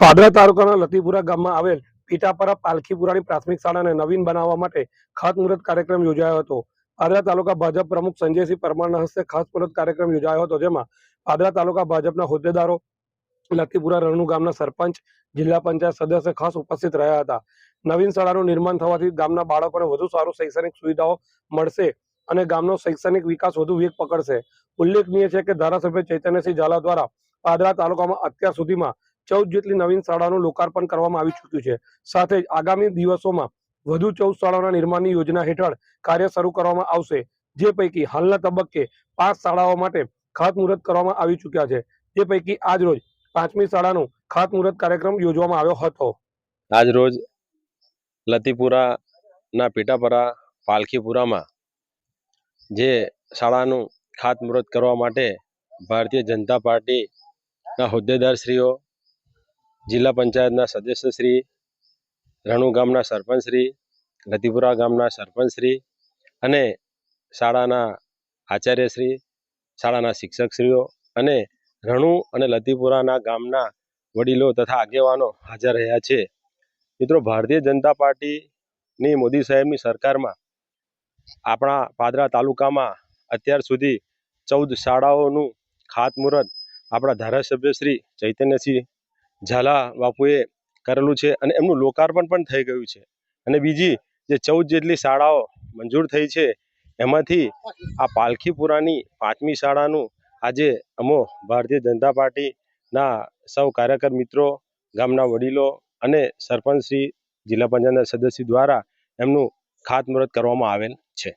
પાદરા તાલુકાના લતીપુરા ગામમાં આવેલ પીટાપરા પાલખીપુરાની પ્રાથમિક શાળાને નવીન બનાવવા માટે ખાતમુહૂર્ત કાર્યક્રમ યોજાયો હતો. પાદરા તાલુકા ભાજપ પ્રમુખ સંજયસિંહ પરમારના હસ્તે ખાતમુહૂર્ત કાર્યક્રમ યોજાયો હતો, જેમાં પાદરા તાલુકા ભાજપના હોદ્દેદારો, લતીપુરા રણુ ગામના સરપંચ, જિલ્લા પંચાયત સદસ્ય ખાસ ઉપસ્થિત રહ્યા હતા. નવીન શાળાનું નિર્માણ થવાથી ગામના બાળકોને વધુ સારું શૈક્ષણિક સુવિધાઓ મળશે અને ગામનો શૈક્ષણિક વિકાસ વધુ વેગ પકડશે. ઉલ્લેખનીય છે કે ધારાસભ્ય ચૈતન્યસિંહ ઝાલા દ્વારા પાદરા તાલુકામાં અત્યાર સુધીમાં ચૌદ જેટલી નવીન શાળાનું લોકાર્પણ કરવામાં આવી ચૂક્યું છે. સાથે જ આગામી દિવસોમાં વધુ ચૌદ શાળાઓના નિર્માણની યોજના હેઠળ કાર્ય શરૂ કરવામાં આવશે. જે પૈકી હાલના તબક્કે પાંચ શાળાઓ માટે ખાતમુહૂર્ત કરવામાં આવી ચૂક્યા છે. જે પૈકી આજ રોજ પાંચમી શાળાનું ખાતમુહૂર્ત કાર્યક્રમ યોજવામાં આવ્યો હતો. આજ રોજ લતીપુરાના પીટાપરા પાલખીપુરામાં જે શાળાનું ખાતમુહૂર્ત કરવા માટે ભારતીય જનતા પાર્ટીના હોદ્દેદારશ્રીઓ જિલ્લા પંચાયતના સદસ્યશ્રી, રણુ ગામના સરપંચશ્રી લતીપુરા ગામના સરપંચશ્રી અને શાળાના આચાર્યશ્રી, શાળાના શિક્ષકશ્રીઓ અને રણુ અને લતીપુરાના ગામના વડીલો તથા આગેવાનો હાજર રહ્યા છે. મિત્રો, ભારતીય જનતા પાર્ટીની મોદી સાહેબની સરકારમાં આપણા પાદરા તાલુકામાં અત્યાર સુધી ચૌદ શાળાઓનું ખાતમુહૂર્ત આપણા ધારાસભ્ય શ્રી ચૈતન્યસિંહ ઝાલા બાપુએ કરેલું છે અને એમનું લોકાર્પણ પણ થઈ ગયું છે. અને બીજી જે ચૌદ જેટલી શાળાઓ મંજૂર થઈ છે, એમાંથી આ પાલખીપુરાની પાંચમી શાળાનું આજે અમો ભારતીય જનતા પાર્ટીના સૌ કાર્યકર મિત્રો, ગામના વડીલો અને સરપંચશ્રી જિલ્લા પંચાયતના સદસ્ય દ્વારા એમનું ખાતમુહૂર્ત કરવામાં આવેલ છે.